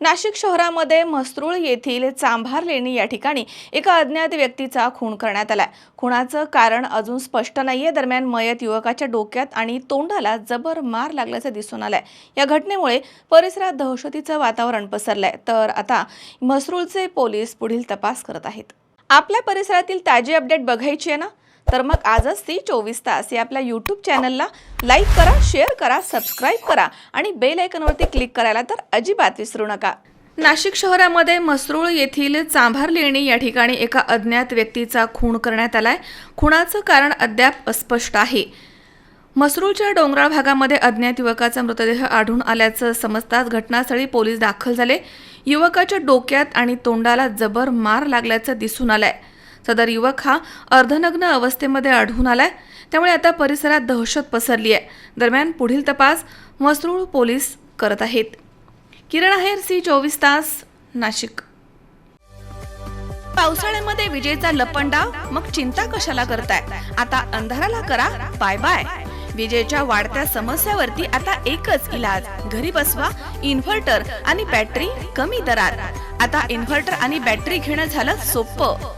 नाशिक शहरामध्ये म्हसरूळ येथील चांभार लेणी या ठिकाणी एका अज्ञात व्यक्तीचा खून करण्यात आला खुनाचं कारण अजून स्पष्ट नाहीये. दरम्यान मयत युवकाच्या डोक्यात आणि तोंडाला जबर मार लागल्याचं दिसून आलंय. या घटनेमुळे परिसरात दहशतीचं वातावरण पसरलंय. तर आता म्हसरूळचे पोलीस पुढील तपास करत आहेत. आपल्या परिसरातील ताजी अपडेट बघायची आहे ना? तर मग आजच ती चोवीस तास या आपल्या यूट्यूब चॅनलला लाईक करा शेअर करा सबस्क्राईब करा आणि बेल आयकनवरती क्लिक करायला तर अजिबात विसरू नका. नाशिक शहरामध्ये मसरूळ येथील चांभार लेणी या ठिकाणी एका अज्ञात व्यक्तीचा खून करण्यात आलाय. खुणाचं कारण अद्याप अस्पष्ट आहे. मसरूळच्या डोंगराळ भागामध्ये अज्ञात युवकाचा मृतदेह आढळून आल्याचं समजताच घटनास्थळी पोलीस दाखल झाले. युवकाच्या डोक्यात आणि तोंडाला जबर मार लागल्याचं दिसून आलंय. सदर युवक हा अर्धनग्न अवस्थेमध्ये आढळून आलाय. त्यामुळे आता परिसरात दहशत पसरली आहे. दरम्यान पुढील तपास मसरूळ पोलीस करत आहेत. किरण आहेर सी चोवीस तास नाशिक. पावसाळ्यामध्ये विजेचा लपंडा मग चिंता कशाला करताय? आता अंधाराला करा बाय बाय. विजेच्या वाढत्या समस्यावरती आता एकच इलाज. घरी बसवा इन्व्हर्टर आणि बॅटरी कमी दरात. आता इन्व्हर्टर आणि बॅटरी घेणं झालं सोपं.